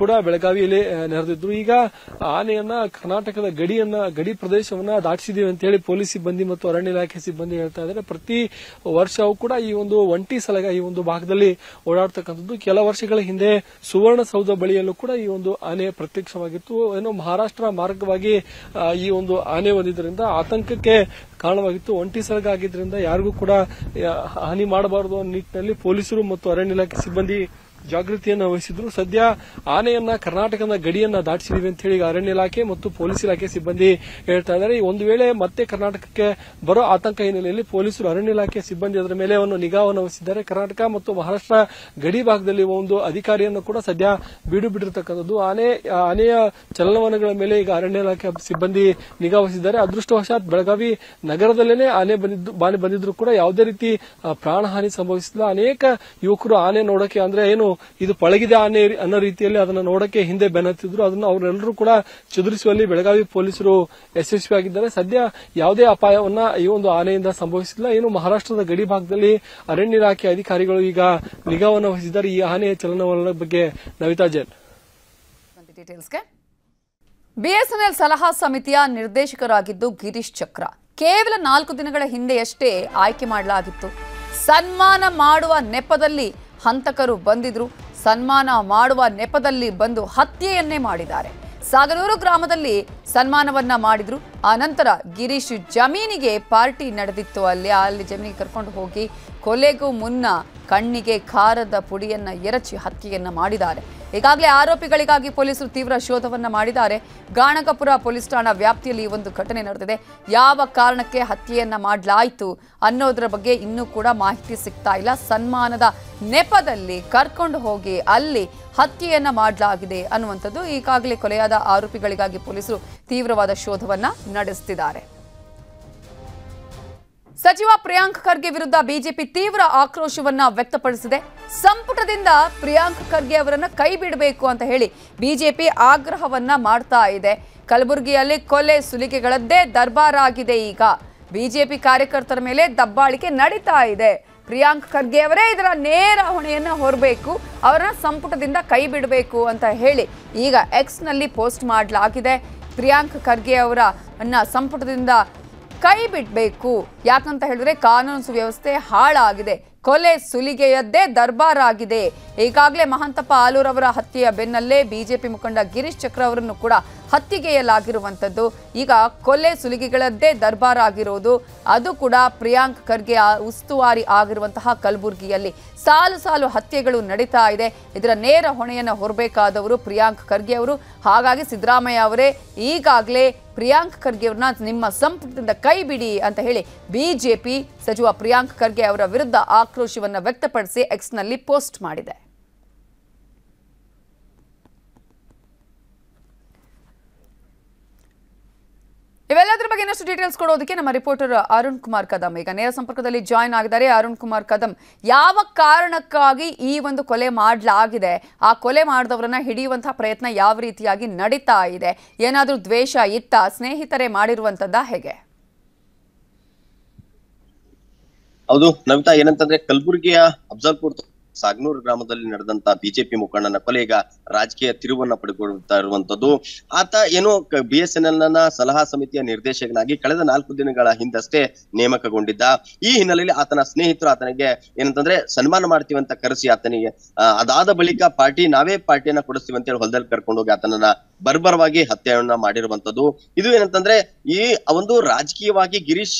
ಕೂಡ ಬೆಳಗಾವಿಯಲ್ಲಿ ನೆರೆದಿದ್ರು. ಈಗ ಆನೆಯನ್ನ ಕರ್ನಾಟಕದ ಗಡಿಯನ್ನ, ಗಡಿ ಪ್ರದೇಶವನ್ನ ದಾಟಿಸಿದೀವಿ ಅಂತ ಹೇಳಿ ಪೊಲೀಸ್ ಸಿಬ್ಬಂದಿ ಮತ್ತು ಅರಣ್ಯ ಇಲಾಖೆ ಸಿಬ್ಬಂದಿ ಹೇಳ್ತಾ ಇದ್ದಾರೆ ಪ್ರತಿ ವರ್ಷವೂ ಕೂಡ ಈ ಒಂದು ಒಂಟಿ ಸಲಗ, ಈ ಒಂದು ಭಾಗದಲ್ಲಿ ಓಡಾಡ್ತಕ್ಕಂಥದ್ದು. ಕೆಲ ವರ್ಷಗಳ ಹಿಂದೆ ಸುವರ್ಣಸೌಧ ಬಳಿಯಲ್ಲೂ ಕೂಡ ಈ ಒಂದು ಆನೆ ಪ್ರತ್ಯಕ್ಷವಾಗಿತ್ತು. ಏನೋ ಮಹಾರಾಷ್ಟ್ರ ಮಾರ್ಗವಾಗಿ ಈ ಒಂದು ಆನೆ ಬಂದಿದ್ದರಿಂದ ಆತಂಕಕ್ಕೆ ಕಾರಣವಾಗಿತ್ತು. ಒಂಟಿ ಸರ್ಗ ಆಗಿದ್ರಿಂದ ಯಾರಿಗೂ ಕೂಡ ಹಾನಿ ಮಾಡಬಾರದು ಅನ್ನೋ ನಿಟ್ಟಿನಲ್ಲಿ ಪೊಲೀಸರು ಮತ್ತು ಅರಣ್ಯ ಇಲಾಖೆ ಸಿಬ್ಬಂದಿ ಜಾಗೃತಿಯನ್ನು ವಹಿಸಿದ್ರು. ಸದ್ಯ ಆನೆಯನ್ನ ಕರ್ನಾಟಕದ ಗಡಿಯನ್ನ ದಾಟಿಸಿದೀವಿ ಅಂತ ಹೇಳಿ ಅರಣ್ಯ ಇಲಾಖೆ ಮತ್ತು ಪೊಲೀಸ್ ಇಲಾಖೆ ಸಿಬ್ಬಂದಿ ಹೇಳ್ತಾ ಇದ್ದಾರೆ. ಒಂದು ವೇಳೆ ಮತ್ತೆ ಕರ್ನಾಟಕಕ್ಕೆ ಬರೋ ಆತಂಕ ಹಿನ್ನೆಲೆಯಲ್ಲಿ ಪೊಲೀಸರು ಅರಣ್ಯ ಇಲಾಖೆ ಸಿಬ್ಬಂದಿ ಅದರ ಮೇಲೆ ಒಂದು ನಿಗಾವನ್ನು ವಹಿಸಿದ್ದಾರೆ. ಕರ್ನಾಟಕ ಮತ್ತು ಮಹಾರಾಷ್ಟ್ರ ಗಡಿ ಭಾಗದಲ್ಲಿ ಒಂದು ಅಧಿಕಾರಿಯನ್ನು ಕೂಡ ಸದ್ಯ ಬೀಡು ಬಿಟ್ಟಿರತಕ್ಕಂಥದ್ದು. ಆನೆ, ಆನೆಯ ಚಲನವಲನಗಳ ಮೇಲೆ ಈಗ ಅರಣ್ಯ ಇಲಾಖೆ ಸಿಬ್ಬಂದಿ ನಿಗಾ ವಹಿಸಿದ್ದಾರೆ. ಅದೃಷ್ಟವಶಾತ್ ಬೆಳಗಾವಿ ನಗರದಲ್ಲೇನೆ ಆನೆ ಬಂದಿದ್ದು, ಬಾನೆ ಬಂದಿದ್ರು ಕೂಡ ಯಾವುದೇ ರೀತಿ ಪ್ರಾಣಹಾನಿ ಸಂಭವಿಸಿಲ್ಲ. ಅನೇಕ ಯುವಕರು ಆನೆ ನೋಡಕ್ಕೆ ಅಂದ್ರೆ ಏನು ಇದು ಪಳಗಿದೆ ಆನೆ ಅನ್ನೋ ರೀತಿಯಲ್ಲಿ ಅದನ್ನ ನೋಡಕ್ಕೆ ಹಿಂದೆ ಬೆನ್ನತ್ತಿದ್ರು. ಅದನ್ನ ಅವರೆಲ್ಲರೂ ಕೂಡ ಚದುರಿಸುವಲ್ಲಿ ಬೆಳಗಾವಿ ಪೊಲೀಸರು ಯಶಸ್ವಿಯಾಗಿದ್ದಾರೆ ಸದ್ಯ ಯಾವುದೇ ಅಪಾಯವನ್ನ ಈ ಒಂದು ಆನೆಯಿಂದ ಸಂಭವಿಸಿಲ್ಲ. ಏನು ಮಹಾರಾಷ್ಟ್ರದ ಗಡಿ ಭಾಗದಲ್ಲಿ ಅರಣ್ಯ ಇಲಾಖೆ ಅಧಿಕಾರಿಗಳು ಈಗ ನಿಗಾವನ್ನು ವಹಿಸಿದ್ದಾರೆ. ಈ ಆನೆಯ ಚಲನವಲನ ಬಗ್ಗೆ ನವಿತಾ ಜೈನ್. ಬಿಎಸ್ಎನ್ಎಲ್ ಸಲಹಾ ಸಮಿತಿಯ ನಿರ್ದೇಶಕರಾಗಿದ್ದು ಗಿರೀಶ್ ಚಕ್ರ. ಕೇವಲ ನಾಲ್ಕು ದಿನಗಳ ಹಿಂದೆಯಷ್ಟೇ ಆಯ್ಕೆ ಮಾಡಲಾಗಿತ್ತು. ಸನ್ಮಾನ ಮಾಡುವ ನೆಪದಲ್ಲಿ ಹಂತಕರು ಬಂದಿದ್ರು. ಸನ್ಮಾನ ಮಾಡುವ ನೆಪದಲ್ಲಿ ಬಂದು ಹತ್ಯೆಯನ್ನೇ ಮಾಡಿದ್ದಾರೆ. ಸಾಗರೂರು ಗ್ರಾಮದಲ್ಲಿ ಸನ್ಮಾನವನ್ನ ಮಾಡಿದ್ರು. ಆ ನಂತರ ಗಿರೀಶ್ ಜಮೀನಿಗೆ ಪಾರ್ಟಿ ನಡೆದಿತ್ತು. ಅಲ್ಲಿ ಅಲ್ಲಿ ಜಮೀನಿಗೆ ಕರ್ಕೊಂಡು ಹೋಗಿ ಕೊಲೆಗೂ ಮುನ್ನ ಕಣ್ಣಿಗೆ ಖಾರದ ಪುಡಿಯನ್ನ ಎರಚಿ ಹತ್ಯೆಯನ್ನ ಮಾಡಿದ್ದಾರೆ. ಈಗಾಗಲೇ ಆರೋಪಿಗಳಿಗಾಗಿ ಪೊಲೀಸರು ತೀವ್ರ ಶೋಧವನ್ನ ಮಾಡಿದ್ದಾರೆ. ಗಾಣಕಪುರ ಪೊಲೀಸ್ ಠಾಣಾ ವ್ಯಾಪ್ತಿಯಲ್ಲಿ ಈ ಒಂದು ಘಟನೆ ನಡೆದಿದೆ. ಯಾವ ಕಾರಣಕ್ಕೆ ಹತ್ಯೆಯನ್ನು ಮಾಡಲಾಯಿತು ಅನ್ನೋದರ ಬಗ್ಗೆ ಇನ್ನೂ ಕೂಡ ಮಾಹಿತಿ ಸಿಗ್ತಾ ಇಲ್ಲ. ಸನ್ಮಾನದ ನೆಪದಲ್ಲಿ ಕರ್ಕೊಂಡು ಹೋಗಿ ಅಲ್ಲಿ ಹತ್ಯೆಯನ್ನು ಮಾಡಲಾಗಿದೆ ಅನ್ನುವಂಥದ್ದು ಈಗಾಗಲೇ ಕೊಲೆಯಾದ ಆರೋಪಿಗಳಿಗಾಗಿ ಪೊಲೀಸರು ತೀವ್ರವಾದ ಶೋಧವನ್ನ ನಡೆಸುತ್ತಿದ್ದಾರೆ ಸಚಿವ ಪ್ರಿಯಾಂಕ್ ಖರ್ಗೆ ವಿರುದ್ಧ ಬಿಜೆಪಿ ತೀವ್ರ ಆಕ್ರೋಶವನ್ನ ವ್ಯಕ್ತಪಡಿಸಿದೆ. ಸಂಪುಟದಿಂದ ಪ್ರಿಯಾಂಕ್ ಖರ್ಗೆ ಅವರನ್ನ ಕೈ ಬಿಡಬೇಕು ಅಂತ ಹೇಳಿ ಬಿಜೆಪಿ ಆಗ್ರಹವನ್ನ ಮಾಡ್ತಾ ಇದೆ. ಕಲಬುರಗಿಯಲ್ಲಿ ಕೊಲೆ ಸುಲಿಗೆಗಳದ್ದೇ ದರ್ಬಾರ್ ಆಗಿದೆ ಈಗ. ಬಿಜೆಪಿ ಕಾರ್ಯಕರ್ತರ ಮೇಲೆ ದಬ್ಬಾಳಿಕೆ ನಡೀತಾ ಇದೆ. ಪ್ರಿಯಾಂಕ್ ಖರ್ಗೆ ಅವರೇ ಇದರ ನೇರ ಹೊಣೆಯನ್ನ ಹೊರಬೇಕು, ಅವರನ್ನ ಸಂಪುಟದಿಂದ ಕೈ ಬಿಡಬೇಕು ಅಂತ ಹೇಳಿ ಈಗ ಎಕ್ಸ್ನಲ್ಲಿ ಪೋಸ್ಟ್ ಮಾಡಲಾಗಿದೆ. ಪ್ರಿಯಾಂಕ್ ಖರ್ಗೆ ಅವರ ಸಂಪುಟದಿಂದ ಕೈ ಬಿಡಬೇಕು. ಯಾಕಂತ ಹೇಳಿದ್ರೆ ಕಾನೂನು ಸುವ್ಯವಸ್ಥೆ ಹಾಳಾಗಿದೆ. ಕೊಲೆ ಸುಲಿಗೆಯದ್ದೇ ದರ್ಬಾರ್ ಆಗಿದೆ ಈಗಾಗಲೇ ಮಹಂತಪ್ಪ ಆಲೂರವರ ಹತ್ಯೆಯ ಬೆನ್ನಲ್ಲೇ ಬಿಜೆಪಿ ಮುಖಂಡ ಗಿರೀಶ್ ಚಕ್ರ ಅವರನ್ನು ಕೂಡ ಹತ್ಯೆಗೆಯಲಾಗಿರುವಂಥದ್ದು ಈಗ ಕೊಲೆ ಸುಲಿಗೆಗಳದ್ದೇ ದರ್ಬಾರ್ ಆಗಿರೋದು. ಅದು ಕೂಡ ಪ್ರಿಯಾಂಕ್ ಖರ್ಗೆ ಉಸ್ತುವಾರಿ ಆಗಿರುವಂತಹ ಕಲಬುರಗಿಯಲ್ಲಿ. ಸಾಲು ಸಾಲು ಹತ್ಯೆಗಳು ನಡೀತಾ ಇದೆ. ಇದರ ನೇರ ಹೊಣೆಯನ್ನು ಹೊರಬೇಕಾದವರು ಪ್ರಿಯಾಂಕ್ ಖರ್ಗೆ ಅವರು. ಹಾಗಾಗಿ ಸಿದ್ದರಾಮಯ್ಯ ಅವರೇ, ಈಗಾಗಲೇ ಪ್ರಿಯಾಂಕ್ ಖರ್ಗೆ ಅವ್ರನ್ನ ನಿಮ್ಮ ಸಂಪುಟದಿಂದ ಕೈ ಬಿಡಿ ಅಂತ ಹೇಳಿ ಬಿಜೆಪಿ ಸಚಿವ ಪ್ರಿಯಾಂಕ್ ಖರ್ಗೆ ಅವರ ವಿರುದ್ಧ ಆಕ್ರೋಶವನ್ನು ವ್ಯಕ್ತಪಡಿಸಿ ಎಕ್ಸ್ನಲ್ಲಿ ಪೋಸ್ಟ್ ಮಾಡಿದೆ. ಇನ್ನಷ್ಟು ಡೀಟೇಲ್ಸ್ ಕೊಡೋದಕ್ಕೆ ನಮ್ಮ ರಿಪೋರ್ಟರ್ ಅರುಣ್ ಕುಮಾರ್ ಕದಂ. ಈಗ ನೇರ ಸಂಪರ್ಕದಲ್ಲಿ ಜಾಯ್ನ್ ಆಗಿದ್ದಾರೆ. ಅರುಣ್ ಕುಮಾರ್ ಕದಂ, ಯಾವ ಕಾರಣಕ್ಕಾಗಿ ಈ ಒಂದು ಕೊಲೆ ಮಾಡಲಾಗಿದೆ? ಆ ಕೊಲೆ ಮಾಡಿದವರನ್ನ ಹಿಡಿಯುವಂತಹ ಪ್ರಯತ್ನ ಯಾವ ರೀತಿಯಾಗಿ ನಡೀತಾ ಇದೆ? ಏನಾದರೂ ದ್ವೇಷ ಇತ್ತ? ಸ್ನೇಹಿತರೇ ಮಾಡಿರುವಂತದ್ದ ಹೇಗೆ? ಹೌದು, ನಮಿತಾ ಏನಂತಂದ್ರೆ ಕಲಬುರಗಿಯ ಅಫ್ಜಲ್ಪುರ್ ಸಾಗ್ನೂರ್ ಗ್ರಾಮದಲ್ಲಿ ನಡೆದಂತ ಬಿಜೆಪಿ ಮುಖಂಡನ ಕೊಲೆ ಈಗ ರಾಜಕೀಯ ತಿರುವನ್ನ ಪಡೆದುಕೊಳ್ತಾ ಇರುವಂತದ್ದು. ಆತ ಏನು ಬಿ ಎಸ್ ಎನ್ ಎಲ್ನ ಸಲಹಾ ಸಮಿತಿಯ ನಿರ್ದೇಶಕನಾಗಿ ಕಳೆದ ನಾಲ್ಕು ದಿನಗಳ ಹಿಂದಷ್ಟೇ ನೇಮಕಗೊಂಡಿದ್ದ. ಈ ಹಿನ್ನೆಲೆಯಲ್ಲಿ ಆತನ ಸ್ನೇಹಿತರು ಆತನಿಗೆ ಏನಂತಂದ್ರೆ, ಸನ್ಮಾನ ಮಾಡ್ತೀವಿ ಅಂತ ಕರೆಸಿ ಆತನಿಗೆ ಅದಾದ ಬಳಿಕ ಪಾರ್ಟಿ ನಾವೇ ಪಾರ್ಟಿಯನ್ನ ಕೊಡಿಸ್ತೀವಿ ಅಂತ ಹೇಳಿ ಹೊಲದಲ್ಲಿ ಕರ್ಕೊಂಡು ಹೋಗಿ ಆತನನ್ನ ಬರ್ಬರವಾಗಿ ಹತ್ಯೆಯನ್ನ ಮಾಡಿರುವಂತದ್ದು. ಇದು ಏನಂತಂದ್ರೆ, ಈ ಒಂದು ರಾಜಕೀಯವಾಗಿ ಗಿರೀಶ್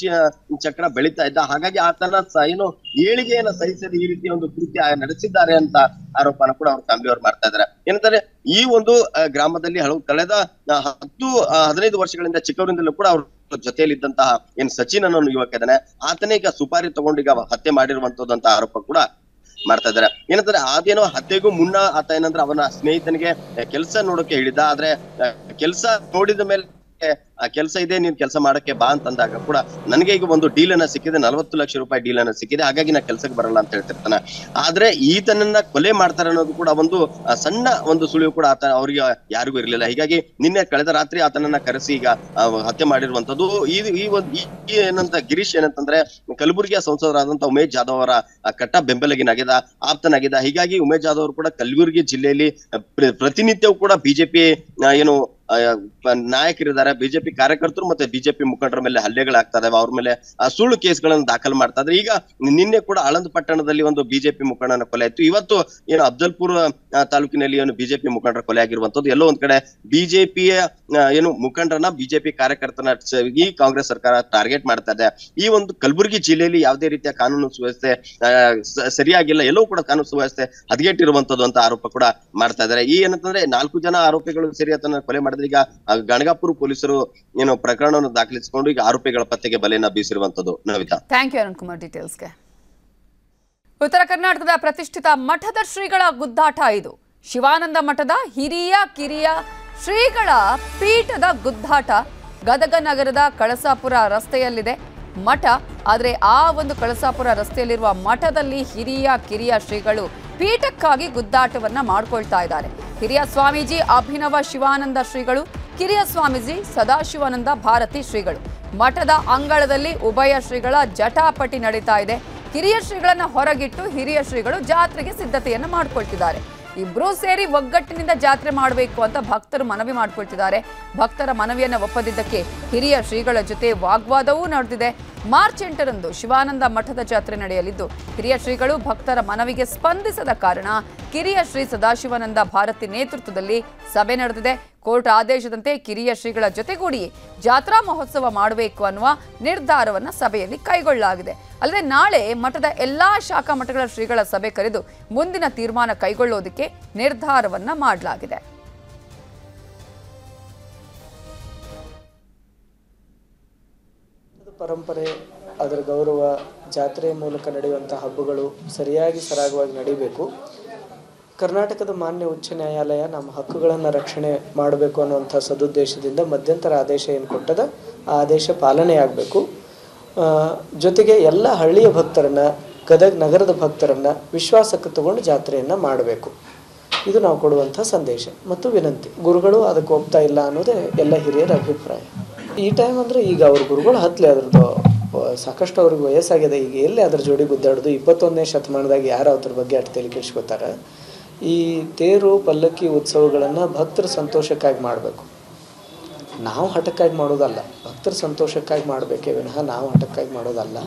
ಚಕ್ರ ಬೆಳೀತಾ ಇದ್ದ. ಹಾಗಾಗಿ ಆತನ ಏನು ಏಳಿಗೆಯನ್ನ ಸಹಿಸದೆ ಈ ರೀತಿಯ ಒಂದು ಕೃತ್ಯ ನಡೆಸಿದ್ದಾರೆ ಅಂತ ಆರೋಪನ ಕೂಡ ಅವ್ರ ಕಂಬಿಯವರು ಮಾಡ್ತಾ ಇದಾರೆ ಏನಂತಾರೆ, ಈ ಒಂದು ಗ್ರಾಮದಲ್ಲಿ ಹಲವು ಕಳೆದ ಹತ್ತು ಹದಿನೈದು ವರ್ಷಗಳಿಂದ ಚಿಕ್ಕವರಿಂದಲೂ ಕೂಡ ಅವ್ರ ಜೊತೆಯಲ್ಲಿದ್ದಂತಹ ಏನ್ ಸಚಿನ್ ಅನ್ನೋ ಯುವಕ ಇದ್ದಾನೆ. ಆತನೇ ಈಗ ಸುಪಾರಿ ತಗೊಂಡು ಈಗ ಹತ್ಯೆ ಮಾಡಿರುವಂತದ್ದು ಆರೋಪ ಕೂಡ ಮಾಡ್ತಾ ಇದಾರೆ ಏನಂತಾರೆ, ಅದೇನೋ ಹತ್ಯೆಗೂ ಮುನ್ನ ಆತ ಏನಂದ್ರೆ ಅವನ ಸ್ನೇಹಿತನಿಗೆ ಕೆಲಸ ನೋಡೋಕೆ ಹೇಳಿದ ಆದ್ರೆ ಕೆಲಸ ನೋಡಿದ ಮೇಲೆ ಕೆಲಸ ಇದೆ ನೀನ್ ಕೆಲಸ ಮಾಡಕ್ಕೆ ಬಾ ಅಂತಂದಾಗ ಕೂಡ ನನಗೆ ಈಗ ಒಂದು ಡೀಲ್ ಅನ್ನ ಸಿಕ್ಕಿದೆ ನಲವತ್ತು ಲಕ್ಷ ರೂಪಾಯಿ ಡೀಲ್ ಅನ್ನ ಸಿಕ್ಕಿದೆ ಹಾಗಾಗಿ ನಾ ಕೆಲ್ಸಕ್ಕೆ ಬರಲ್ಲ ಅಂತ ಹೇಳ್ತಿರ್ತಾನ. ಆದ್ರೆ ಈತನನ್ನ ಕೊಲೆ ಮಾಡ್ತಾರೆ ಅನ್ನೋದು ಕೂಡ ಒಂದು ಸಣ್ಣ ಒಂದು ಸುಳಿವು ಕೂಡ ಆತ ಅವ್ರಿಗೆ ಯಾರಿಗೂ ಇರಲಿಲ್ಲ. ಹೀಗಾಗಿ ನಿನ್ನೆ ಕಳೆದ ರಾತ್ರಿ ಆತನನ್ನ ಕರೆಸಿ ಈಗ ಹತ್ಯೆ ಮಾಡಿರುವಂತದ್ದು ಈ ಈ ಒಂದು ಈ ಏನಂತ ಗಿರೀಶ್ ಏನಂತಂದ್ರೆ ಕಲಬುರಗಿಯ ಸಂಸದರಾದಂತ ಉಮೇಶ್ ಜಾಧವ್ ಅವರ ಆ, ಕಟ್ಟ ಬೆಂಬಲಿಗನಾಗಿದ್ದ ಆಪ್ತನಾಗಿದ್ದ. ಹೀಗಾಗಿ ಉಮೇಶ್ ಜಾಧವ್ ಅವರು ಕೂಡ ಕಲಬುರಗಿ ಜಿಲ್ಲೆಯಲ್ಲಿ ಪ್ರ- ಪ್ರತಿನಿತ್ಯವೂ ಕೂಡ ಬಿಜೆಪಿ ಏನು ಆ, ನಾಯಕರಿದ್ದಾರೆ. ಬಿಜೆಪಿ ಕಾರ್ಯಕರ್ತರು ಮತ್ತೆ ಬಿಜೆಪಿ ಮುಖಂಡರ ಮೇಲೆ ಹಲ್ಲೆಗಳಾಗ್ತಾ ಇದಾವೆ. ಅವ್ರ ಮೇಲೆ ಸುಳ್ಳು ಕೇಸ್ಗಳನ್ನು ದಾಖಲು ಮಾಡ್ತಾ ಇದ್ರೆ. ಈಗ ನಿನ್ನೆ ಕೂಡ ಆಳಂದ ಪಟ್ಟಣದಲ್ಲಿ ಒಂದು ಬಿಜೆಪಿ ಮುಖಂಡನ ಕೊಲೆ ಆಯ್ತು ಇವತ್ತು ಏನು ಅಬ್ದಲ್ಪುರ್ ತಾಲೂಕಿನಲ್ಲಿ ಏನು ಬಿಜೆಪಿ ಮುಖಂಡರ ಕೊಲೆ ಆಗಿರುವಂತದ್ದು ಎಲ್ಲೋ ಒಂದ್ ಕಡೆ ಬಿಜೆಪಿಯ ಏನು ಮುಖಂಡರನ್ನ ಬಿಜೆಪಿ ಕಾರ್ಯಕರ್ತನ ಈ ಕಾಂಗ್ರೆಸ್ ಸರ್ಕಾರ ಟಾರ್ಗೆಟ್ ಮಾಡ್ತಾ ಇದೆ. ಈ ಒಂದು ಕಲಬುರಗಿ ಜಿಲ್ಲೆಯಲ್ಲಿ ಯಾವುದೇ ರೀತಿಯ ಕಾನೂನು ಸುವ್ಯವಸ್ಥೆ ಸರಿಯಾಗಿಲ್ಲ. ಎಲ್ಲವೂ ಕೂಡ ಕಾನೂನು ಸುವ್ಯವಸ್ಥೆ ಹದಗೆಟ್ಟಿರುವಂತದ್ದು ಅಂತ ಆರೋಪ ಕೂಡ ಮಾಡ್ತಾ ಇದ್ದಾರೆ ಈ ಏನಂತಂದ್ರೆ ನಾಲ್ಕು ಜನ ಆರೋಪಿಗಳು ಸರಿ ಆತನ ಕೊಲೆ ಮಾಡಿದ್ರೆ ಈಗ ಗಣಗಾಪುರ ಪೊಲೀಸರು ಏನು ಪ್ರಕರಣವನ್ನು ದಾಖಲಿಸಿಕೊಂಡು ಈಗ ಆರೋಪಿಗಳ ಪತ್ತೆಗೆ ಬಲೆಯನ್ನ ಬೀಸಿರುವಂತದ್ದು ನವಿತಾ. ಥ್ಯಾಂಕ್ ಯು ಅರುಣ್ ಕುಮಾರ್ ಡೀಟೇಲ್ಸ್ಗೆ ಉತ್ತರ ಕರ್ನಾಟಕದ ಪ್ರತಿಷ್ಠಿತ ಮಠದ ಶ್ರೀಗಳ ಗುದ್ದಾಟ ಇದು. ಶಿವಾನಂದ ಮಠದ ಹಿರಿಯ, ಕಿರಿಯ ಶ್ರೀಗಳ ಪೀಠದ ಗುದ್ದಾಟ ಗದಗ ನಗರದ ಕಳಸಾಪುರ ರಸ್ತೆಯಲ್ಲಿದೆ. ಮಠ, ಆದರೆ ಆ ಒಂದು ಕಳಸಾಪುರ ರಸ್ತೆಯಲ್ಲಿರುವ ಮಠದಲ್ಲಿ ಹಿರಿಯ, ಕಿರಿಯ ಶ್ರೀಗಳು ಪೀಠಕ್ಕಾಗಿ ಗುದ್ದಾಟವನ್ನು ಮಾಡ್ಕೊಳ್ತಾ ಇದ್ದಾರೆ. ಹಿರಿಯ ಸ್ವಾಮೀಜಿ ಅಭಿನವ ಶಿವಾನಂದ ಶ್ರೀಗಳು ಕಿರಿಯ ಸ್ವಾಮೀಜಿ ಸದಾಶಿವಾನಂದ ಭಾರತಿ ಶ್ರೀಗಳು. ಮಠದ ಅಂಗಳದಲ್ಲಿ ಉಭಯ ಶ್ರೀಗಳ ಜಟಾಪಟಿ ನಡೀತಾ ಇದೆ. ಕಿರಿಯ ಶ್ರೀಗಳನ್ನ ಹೊರಗಿಟ್ಟು ಹಿರಿಯ ಶ್ರೀಗಳು ಜಾತ್ರೆಗೆ ಸಿದ್ಧತೆಯನ್ನ ಮಾಡ್ಕೊಳ್ತಿದ್ದಾರೆ. ಇಬ್ರೂ ಸೇರಿ ಒಗ್ಗಟ್ಟಿನಿಂದ ಜಾತ್ರೆ ಮಾಡಬೇಕು ಅಂತ ಭಕ್ತರು ಮನವಿ ಮಾಡ್ಕೊಳ್ತಿದ್ದಾರೆ. ಭಕ್ತರ ಮನವಿಯನ್ನ ಒಪ್ಪದಿದ್ದಕ್ಕೆ ಹಿರಿಯ ಶ್ರೀಗಳ ಜೊತೆ ವಾಗ್ವಾದವೂ ನಡೆದಿದೆ. ಮಾರ್ಚ್ ಎಂಟರಂದು ಶಿವಾನಂದ ಮಠದ ಜಾತ್ರೆ ನಡೆಯಲಿದ್ದು, ಹಿರಿಯ ಶ್ರೀಗಳು ಭಕ್ತರ ಮನವಿಗೆ ಸ್ಪಂದಿಸದ ಕಾರಣ ಕಿರಿಯ ಶ್ರೀ ಸದಾಶಿವಾನಂದ ಭಾರತಿ ನೇತೃತ್ವದಲ್ಲಿ ಸಭೆ ನಡೆದಿದೆ. ಕೋರ್ಟ್ ಆದೇಶದಂತೆ ಕಿರಿಯ ಶ್ರೀಗಳ ಜೊತೆಗೂಡಿ ಜಾತ್ರಾ ಮಹೋತ್ಸವ ಮಾಡಬೇಕು ಅನ್ನುವ ನಿರ್ಧಾರವನ್ನು ಸಭೆಯಲ್ಲಿ ಕೈಗೊಳ್ಳಲಾಗಿದೆ. ಅಲ್ಲದೆ ನಾಳೆ ಮಠದ ಎಲ್ಲಾ ಶಾಖಾ ಮಠಗಳ ಶ್ರೀಗಳ ಸಭೆ ಕರೆದು ಮುಂದಿನ ತೀರ್ಮಾನ ಕೈಗೊಳ್ಳೋದಕ್ಕೆ ನಿರ್ಧಾರವನ್ನ ಮಾಡಲಾಗಿದೆ. ಪರಂಪರೆ, ಅದರ ಗೌರವ, ಜಾತ್ರೆಯ ಮೂಲಕ ನಡೆಯುವಂಥ ಹಬ್ಬಗಳು ಸರಿಯಾಗಿ ಸರಾಗವಾಗಿ ನಡೀಬೇಕು. ಕರ್ನಾಟಕದ ಮಾನ್ಯ ಉಚ್ಚ ನ್ಯಾಯಾಲಯ ನಮ್ಮ ಹಕ್ಕುಗಳನ್ನು ರಕ್ಷಣೆ ಮಾಡಬೇಕು ಅನ್ನುವಂಥ ಸದುದ್ದೇಶದಿಂದ ಮಧ್ಯಂತರ ಆದೇಶ ಏನು ಕೊಟ್ಟದ, ಆ ಆದೇಶ ಪಾಲನೆ ಆಗಬೇಕು ಜೊತೆಗೆ ಎಲ್ಲ ಹಳ್ಳಿಯ ಭಕ್ತರನ್ನು, ಗದಗ ನಗರದ ಭಕ್ತರನ್ನು ವಿಶ್ವಾಸಕ್ಕೆ ತಗೊಂಡು ಜಾತ್ರೆಯನ್ನು ಮಾಡಬೇಕು. ಇದು ನಾವು ಕೊಡುವಂಥ ಸಂದೇಶ. ಮತ್ತು ವಿನಂತಿ, ಗುರುಗಳು ಅದಕ್ಕೆ ಒಪ್ತಾ ಇಲ್ಲ ಅನ್ನೋದೇ ಎಲ್ಲ ಹಿರಿಯರ ಅಭಿಪ್ರಾಯ. ಈ ಟೈಮ್ ಅಂದ್ರೆ ಈಗ ಅವ್ರ ಗುರುಗಳು ಹತ್ತಲೇ ಅದ್ರದ್ದು ಸಾಕಷ್ಟು ಅವ್ರಿಗೆ ವಯಸ್ಸಾಗಿದೆ. ಈಗ ಎಲ್ಲಿ ಅದ್ರ ಜೋಡಿ ಗುದ್ದಾಡೋದು? ಇಪ್ಪತ್ತೊಂದನೇ ಶತಮಾನದಾಗ ಯಾರು ಅದ್ರ ಬಗ್ಗೆ ಅಷ್ಟು ತಲೆ ಕೆಡಿಸ್ಕೋತಾರೆ ಈ ತೇರು, ಪಲ್ಲಕ್ಕಿ ಉತ್ಸವಗಳನ್ನು ಭಕ್ತರ ಸಂತೋಷಕ್ಕಾಗಿ ಮಾಡಬೇಕು. ನಾವು ಹಠಕ್ಕಾಗಿ ಮಾಡೋದಲ್ಲ. ಭಕ್ತರ ಸಂತೋಷಕ್ಕಾಗಿ ಮಾಡಬೇಕೇ ವಿನಃ ನಾವು ಹಠಕ್ಕಾಗಿ ಮಾಡೋದಲ್ಲ.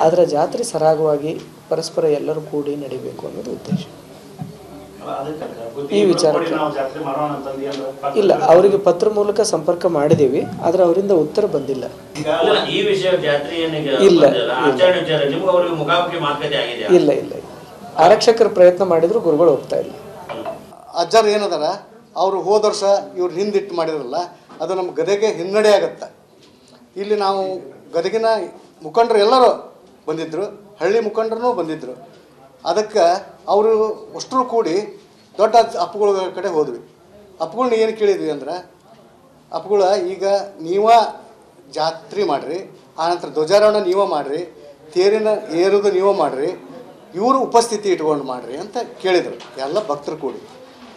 ಅದರ ಜಾತ್ರೆ ಸರಾಗವಾಗಿ ಪರಸ್ಪರ ಎಲ್ಲರೂ ಕೂಡಿ ನಡಿಬೇಕು ಅನ್ನೋದು ಉದ್ದೇಶ. ಈ ವಿಚಾರಕ್ಕೆ ಇಲ್ಲ ಅವರಿಗೆ ಪತ್ರ ಮೂಲಕ ಸಂಪರ್ಕ ಮಾಡಿದೀವಿ ಆದ್ರೆ ಅವರಿಂದ ಉತ್ತರ ಬಂದಿಲ್ಲ. ಇಲ್ಲ, ಈ ವಿಷಯ ಜಾತ್ರೆ ಏನಿಗೆ ಇಲ್ಲ, ಇಲ್ಲ. ಇಲ್ಲ ಇಲ್ಲ ಆರಕ್ಷಕರು ಪ್ರಯತ್ನ ಮಾಡಿದ್ರು ಗುರುಗಳು ಹೋಗ್ತಾ ಇಲ್ಲ. ಅಜ್ಜರ್ ಏನದಾರ ಅವರು ಹೋದ ವರ್ಷ ಇವ್ರು ಹಿಂದಿಟ್ಟು ಮಾಡಿದ್ರಲ್ಲ ಅದು ನಮ್ಮ ಗದಗೆ ಹಿನ್ನಡೆ ಆಗತ್ತೆ. ಇಲ್ಲಿ ನಾವು ಗದಗಿನ ಮುಖಂಡರು ಎಲ್ಲರೂ ಬಂದಿದ್ದರು ಹಳ್ಳಿ ಮುಖಂಡರು ಬಂದಿದ್ದರು ಅದಕ್ಕೆ ಅವರು ಅಷ್ಟರು ಕೂಡಿ ದೊಡ್ಡ ಅಪ್ಪುಗಳ ಕಡೆ ಹೋದ್ವಿ. ಅಪ್ಪುಗಳನ್ನ ಏನು ಕೇಳಿದ್ವಿ ಅಂದ್ರೆ, ಅಪ್ಪುಗಳ, ಈಗ ನೀವ ಜಾತ್ರೆ ಮಾಡಿರಿ ಆನಂತರ ಧ್ವಜಾರೋಹಣ ನೀವ ಮಾಡಿರಿ, ತೇರಿನ ಏರೋದು ನೀವ ಮಾಡಿರಿ, ಇವರು ಉಪಸ್ಥಿತಿ ಇಟ್ಕೊಂಡು ಮಾಡಿರಿ ಅಂತ ಕೇಳಿದರು. ಎಲ್ಲ ಭಕ್ತರು ಕೂಡಿ.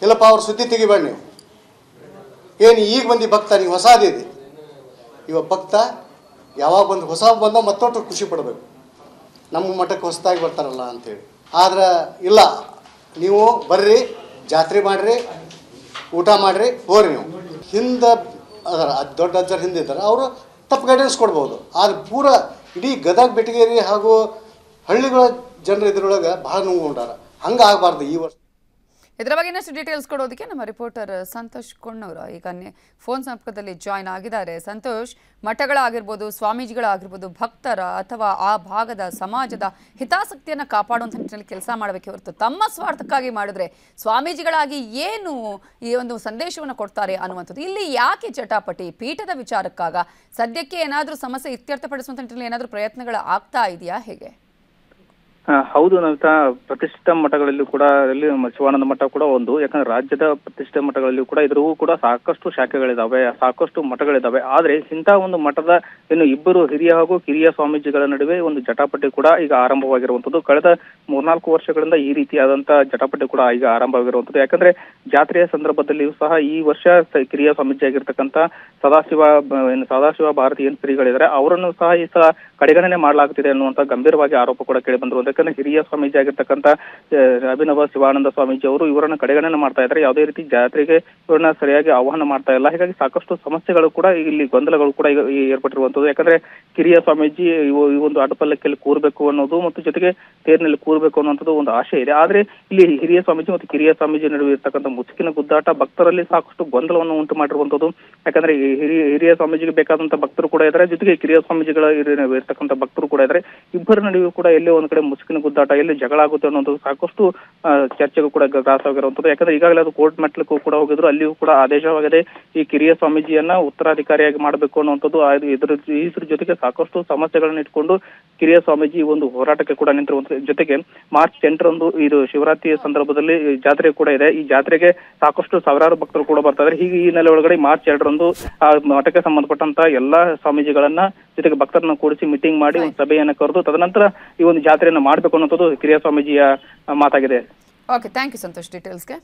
ಇಲ್ಲಪ್ಪ, ಅವ್ರ ಸುದ್ದಿ ತೆಗಿಬೇಡ ನೀವು. ಏನು ಈಗ ಬಂದು ಭಕ್ತ, ನೀವು ಹೊಸದಿದೆ ಇವ ಭಕ್ತ ಯಾವಾಗ ಬಂದು ಹೊಸ ಬಂದ ಮತ್ತೊಟ್ಟು ಖುಷಿ ಪಡಬೇಕು. ನಮ್ಮ ಮಠಕ್ಕೆ ಹೊಸದಾಗಿ ಬರ್ತಾರಲ್ಲ ಅಂತೇಳಿ ಆದ್ರೆ ಇಲ್ಲ, ನೀವು ಬರ್ರಿ, ಜಾತ್ರೆ ಮಾಡಿರಿ, ಊಟ ಮಾಡಿರಿ ಹೋರಿ ನೀವು. ಹಿಂದೆ ಅದರ ಅದ್ ದೊಡ್ಡ ಅಜ್ಜರ ಹಿಂದೆ ಇದ್ದಾರೆ, ಅವರು ತಪ್ಪು ಗೈಡೆನ್ಸ್ ಕೊಡ್ಬೋದು. ಆದ್ರೆ ಪೂರ ಇಡೀ ಗದಗ, ಬೆಟಗೇರಿ ಹಾಗೂ ಹಳ್ಳಿಗಳ ಜನರು ಇದ್ರೊಳಗೆ ಭಾಳ ನೋವು ಉಂಟಾರ. ಹಂಗೆ ಆಗಬಾರ್ದು ಈ ವರ್ಷ. ಇದರ ಬಗ್ಗೆ ಇನ್ನಷ್ಟು ಡೀಟೇಲ್ಸ್ ಕೊಡೋದಕ್ಕೆ ನಮ್ಮ ರಿಪೋರ್ಟರ್ ಸಂತೋಷ್ ಕೊಣ್ಣವರ ಈಗ ಫೋನ್ ಸಂಪರ್ಕದಲ್ಲಿ ಜಾಯ್ನ್ ಆಗಿದ್ದಾರೆ. ಸಂತೋಷ್, ಮಠಗಳಾಗಿರ್ಬೋದು, ಸ್ವಾಮೀಜಿಗಳಾಗಿರ್ಬೋದು, ಭಕ್ತರ ಅಥವಾ ಆ ಭಾಗದ ಸಮಾಜದ ಹಿತಾಸಕ್ತಿಯನ್ನು ಕಾಪಾಡುವಂಥ ನಿಟ್ಟಿನಲ್ಲಿ ಕೆಲಸ ಮಾಡಬೇಕೆ ಹೊರತು ತಮ್ಮ ಸ್ವಾರ್ಥಕ್ಕಾಗಿ ಮಾಡಿದ್ರೆ ಸ್ವಾಮೀಜಿಗಳಾಗಿ ಏನು ಈ ಒಂದು ಸಂದೇಶವನ್ನು ಕೊಡ್ತಾರೆ ಅನ್ನುವಂಥದ್ದು ಇಲ್ಲಿ ಯಾಕೆ ಚಟಾಪಟಿ? ಪೀಠದ ವಿಚಾರಕ್ಕಾಗ ಸದ್ಯಕ್ಕೆ ಏನಾದರೂ ಸಮಸ್ಯೆ ಇತ್ಯರ್ಥಪಡಿಸುವಂಥ ನಿಟ್ಟಿನಲ್ಲಿ ಏನಾದರೂ ಪ್ರಯತ್ನಗಳು ಆಗ್ತಾ ಇದೆಯಾ? ಹೇಗೆ? ಹೌದು ನವಿತಾ ಪ್ರತಿಷ್ಠಿತ ಮಠಗಳಲ್ಲಿ ಕೂಡ ಇಲ್ಲಿ ಮ- ಶಿವಾನಂದ ಮಠ ಕೂಡ ಒಂದು. ಯಾಕಂದ್ರೆ ರಾಜ್ಯದ ಪ್ರತಿಷ್ಠಿತ ಮಠಗಳಲ್ಲಿ ಕೂಡ ಇದ್ರಿಗೂ ಕೂಡ ಸಾಕಷ್ಟು ಶಾಖೆಗಳಿದಾವೆ, ಸಾಕಷ್ಟು ಮಠಗಳಿದಾವೆ. ಆದ್ರೆ ಇಂತಹ ಒಂದು ಮಠದ ಇನ್ನು ಇಬ್ಬರು ಹಿರಿಯ ಹಾಗೂ ಕಿರಿಯ ಸ್ವಾಮೀಜಿಗಳ ನಡುವೆ ಒಂದು ಜಟಾಪಟಿ ಕೂಡ ಈಗ ಆರಂಭವಾಗಿರುವಂತದ್ದು ಕಳೆದ ಮೂರ್ನಾಲ್ಕು ವರ್ಷಗಳಿಂದ ಈ ರೀತಿಯಾದಂತಹ ಜಟಾಪಟಿ ಕೂಡ ಈಗ ಆರಂಭವಾಗಿರುವಂತದ್ದು ಯಾಕಂದ್ರೆ ಜಾತ್ರೆಯ ಸಂದರ್ಭದಲ್ಲಿಯೂ ಸಹ ಈ ವರ್ಷ ಕಿರಿಯ ಸ್ವಾಮೀಜಿ ಆಗಿರ್ತಕ್ಕಂತ ಸದಾಶಿವ ಸದಾಶಿವ ಭಾರತೀಯ ಶ್ರೀಗಳಿದ್ದಾರೆ ಅವರನ್ನು ಸಹ ಈ ಸಹ ಕಡೆಗಣನೆ ಮಾಡಲಾಗುತ್ತಿದೆ ಅನ್ನುವಂತ ಗಂಭೀರವಾಗಿ ಆರೋಪ ಕೂಡ ಕೇಳಿ ಬಂದಿರುವುದು ಯಾಕಂದ್ರೆ ಹಿರಿಯ ಸ್ವಾಮೀಜಿ ಆಗಿರ್ತಕ್ಕಂಥ ಅಭಿನವ ಶಿವಾನಂದ ಸ್ವಾಮೀಜಿ ಅವರು ಇವರನ್ನ ಕಡೆಗಣನೆ ಮಾಡ್ತಾ ಇದ್ದಾರೆ. ಯಾವುದೇ ರೀತಿ ಜಾತ್ರೆಗೆ ಇವರನ್ನ ಸರಿಯಾಗಿ ಆಹ್ವಾನ ಮಾಡ್ತಾ ಇಲ್ಲ. ಹೀಗಾಗಿ ಸಾಕಷ್ಟು ಸಮಸ್ಯೆಗಳು ಕೂಡ ಇಲ್ಲಿ ಗೊಂದಲಗಳು ಕೂಡ ಏರ್ಪಟ್ಟಿರುವಂತದ್ದು ಯಾಕಂದ್ರೆ ಕಿರಿಯ ಸ್ವಾಮೀಜಿ ಈ ಒಂದು ಅಡ್ಡಪಲ್ಲಕ್ಕಿಯಲ್ಲಿ ಕೂರ್ಬೇಕು ಅನ್ನೋದು ಮತ್ತು ಜೊತೆಗೆ ತೇರಿನಲ್ಲಿ ಕೂರ್ಬೇಕು ಅನ್ನುವಂಥದ್ದು ಒಂದು ಆಶೆ ಇದೆ. ಆದ್ರೆ ಇಲ್ಲಿ ಹಿರಿಯ ಸ್ವಾಮೀಜಿ ಮತ್ತು ಕಿರಿಯ ಸ್ವಾಮೀಜಿ ನಡುವೆ ಇರ್ತಕ್ಕಂಥ ಮುಸುಕಿನ ಗುದ್ದಾಟ ಭಕ್ತರಲ್ಲಿ ಸಾಕಷ್ಟು ಗೊಂದಲವನ್ನು ಉಂಟು ಮಾಡಿರುವಂತದ್ದು ಯಾಕಂದ್ರೆ ಹಿರಿಯ ಹಿರಿಯ ಸ್ವಾಮೀಜಿಗೆ ಬೇಕಾದಂತ ಭಕ್ತರು ಕೂಡ ಇದ್ದಾರೆ. ಜೊತೆಗೆ ಕಿರಿಯ ಸ್ವಾಮೀಜಿಗಳ ಇರ- ಇರ್ತಕ್ಕಂಥ ಭಕ್ತರು ಕೂಡ ಇದ್ದಾರೆ. ಇಬ್ಬರ ನಡುವೆ ಕೂಡ ಎಲ್ಲೇ ಒಂದ್ ಕಡೆ ಗುದ್ದಾಟ, ಎಲ್ಲಿ ಜಗಳ ಆಗುತ್ತೆ ಅನ್ನೋದು ಸಾಕಷ್ಟು ಚರ್ಚೆಗೂ ಕೂಡ ಗ್ರಾಸವಾಗಿರುವಂತದ್ದು ಯಾಕಂದ್ರೆ ಈಗಾಗಲೇ ಅದು ಕೋರ್ಟ್ ಮಟ್ಟಕ್ಕೂ ಕೂಡ ಹೋಗಿದ್ರು. ಅಲ್ಲಿಯೂ ಕೂಡ ಆದೇಶವಾಗಿದೆ. ಈ ಕಿರಿಯ ಸ್ವಾಮೀಜಿಯನ್ನ ಉತ್ತರಾಧಿಕಾರಿಯಾಗಿ ಮಾಡಬೇಕು ಅನ್ನುವಂಥದ್ದು ಇದ್ರ ಇದ್ರ ಜೊತೆಗೆ ಸಾಕಷ್ಟು ಸಮಸ್ಯೆಗಳನ್ನ ಇಟ್ಕೊಂಡು ಕಿರಿಯ ಸ್ವಾಮೀಜಿ ಒಂದು ಹೋರಾಟಕ್ಕೆ ಕೂಡ ನಿಂತಿರುವಂತ ಜೊತೆಗೆ ಮಾರ್ಚ್ ಎಂಟರಂದು ಇದು ಶಿವರಾತ್ರಿಯ ಸಂದರ್ಭದಲ್ಲಿ ಜಾತ್ರೆ ಕೂಡ ಇದೆ. ಈ ಜಾತ್ರೆಗೆ ಸಾಕಷ್ಟು ಸಾವಿರಾರು ಭಕ್ತರು ಕೂಡ ಬರ್ತಾ ಇದ್ದಾರೆ ಹೀಗೆ ಈ ನೆಲೆ ಒಳಗಡೆ ಮಾರ್ಚ್ ಎರಡರಂದು ಆ ಮಠಕ್ಕೆ ಸಂಬಂಧಪಟ್ಟಂತ ಎಲ್ಲಾ ಸ್ವಾಮೀಜಿಗಳನ್ನ ಜೊತೆಗೆ ಭಕ್ತರನ್ನ ಕೂಡಿಸಿ ಮೀಟಿಂಗ್ ಮಾಡಿ ಒಂದು ಸಭೆಯನ್ನ ಕರೆದು, ತದನಂತರ ಈ ಒಂದು ಜಾತ್ರೆಯನ್ನು ಮಾಡಬೇಕು ಅನ್ನೋದು ಕಿರಿಯ ಸ್ವಾಮೀಜಿಯ ಮಾತಾಗಿದೆ. Okay thank you Santosh ಡೀಟೇಲ್ಸ್ಗೆ